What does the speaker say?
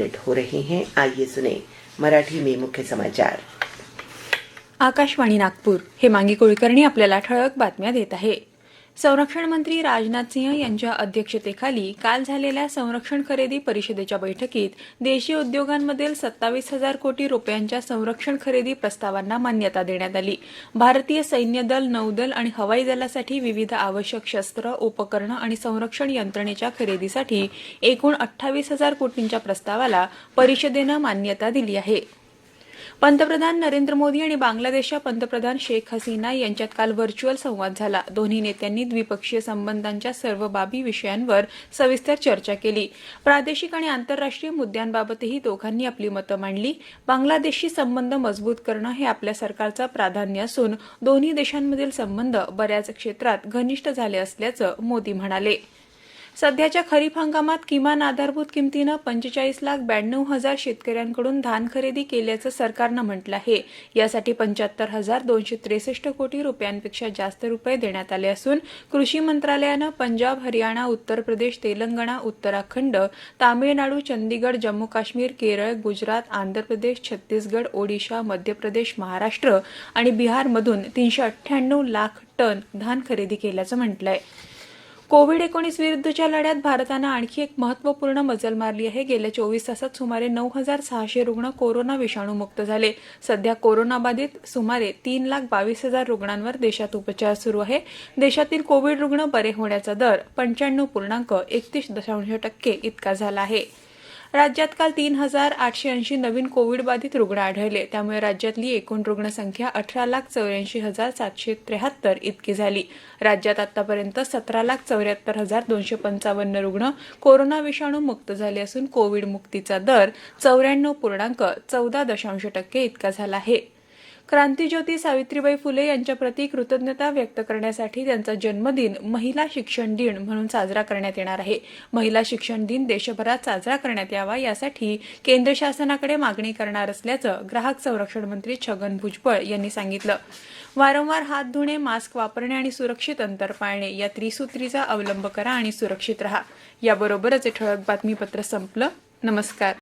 Update हो रहे हैं। आइए सुने मराठी में मुख्य समाचार। आकाशवाणी नागपूर हे मांगी कुलकर्णी आपल्याला ठळक बातम्या देत आहे. संरक्षण मंत्री राजनाथ सिंह यांच्या अध्यक्षतेखाली काल झालेल्या संरक्षण खरेदी परिषदेच्या बैठकीत देशी उद्योगांमधील सत्तावीस हजार कोटी रुपयांच्या संरक्षण खरेदी प्रस्तावांना मान्यता देण्यात आली. भारतीय सैन्य दल नौदल आणि हवाई दलासाठी विविध आवश्यक शस्त्र उपकरणं आणि संरक्षण यंत्रणेच्या खरेदीसाठी एकूण अठ्ठावीस हजार कोटींच्या प्रस्तावाला परिषदेनं मान्यता दिली आहे. पंतप्रधान नरेंद्र मोदी आणि बांगलादेशच्या पंतप्रधान शेख हसीना यांच्यात काल व्हर्च्युअल संवाद झाला. दोन्ही नेत्यांनी द्विपक्षीय संबंधांच्या सर्व बाबी विषयांवर सविस्तर चर्चा केली. प्रादेशिक आणि आंतरराष्ट्रीय मुद्द्यांबाबतही दोघांनी आपली मतं मांडली. बांगलादेशशी संबंध मजबूत करणं हे आपल्या सरकारचं प्राधान्य असून दोन्ही देशांमधील संबंध बऱ्याच क्षेत्रात घनिष्ठ झाले असल्याचं मोदी म्हणाले. सध्याच्या खरीप हंगामात किमान आधारभूत किमतीनं पंचेचाळीस लाख ब्याण्णव हजार शेतकऱ्यांकडून धान खरेदी केल्याचं सरकारनं म्हटलं आहे. यासाठी पंच्याहत्तर हजार दोनशे त्रेसष्ट कोटी रुपयांपेक्षा जास्त रुपये देण्यात आले असून कृषी मंत्रालयानं पंजाब हरियाणा उत्तर प्रदेश तेलंगणा उत्तराखंड तामिळनाडू चंदीगड जम्मू काश्मीर केरळ गुजरात आंध्र प्रदेश छत्तीसगड ओडिशा मध्य प्रदेश महाराष्ट्र आणि बिहारमधून तीनशे अठ्ठ्याण्णव लाख टन धान खरेदी केल्याचं म्हटलं आहे कोविड एकोणीस विरुद्धच्या लढ्यात भारतानं आणखी एक महत्त्वपूर्ण मजल मारली आहे. गेल्या चोवीस तासात सुमारे नऊ हजार सहाशे रुग्ण कोरोना विषाणूमुक्त झाले. सध्या कोरोनाबाधित सुमारे तीन लाख बावीस हजार रुग्णांवर देशात उपचार सुरू आहे. देशातील कोविड रुग्ण बरे होण्याचा दर पंच्याण्णव पूर्णांक एकतीस दशांश टक्के इतका झाला आहे. राज्यात काल तीन हजार आठशे ऐंशी नवीन कोविड बाधित रुग्ण आढळले. त्यामुळे राज्यातली एकूण रुग्णसंख्या अठरा लाख चौऱ्याऐंशी हजार सातशे त्र्याहत्तर इतकी झाली. राज्यात आतापर्यंत सतरा लाख चौऱ्याहत्तर हजार दोनशे पंचावन्न रुग्ण कोरोना विषाणू मुक्त झाले असून कोविड मुक्तीचा दर चौऱ्याण्णव पूर्णांक चौदा दशांश टक्के इतका झाला आहे. क्रांतीज्योती सावित्रीबाई फुले यांच्याप्रती कृतज्ञता व्यक्त करण्यासाठी त्यांचा जन्मदिन महिला शिक्षण दिन म्हणून साजरा करण्यात येणार आहे. महिला शिक्षण दिन देशभरात साजरा करण्यात यावा यासाठी केंद्र शासनाकडे मागणी करणार असल्याचं ग्राहक संरक्षण मंत्री छगन भुजबळ यांनी सांगितलं. वारंवार हात धुणे मास्क वापरणे आणि सुरक्षित अंतर पाळणे या त्रिसूत्रीचा अवलंब करा आणि सुरक्षित रहा. याबरोबरच हे ठळक बातमीपत्र संपलं. नमस्कार.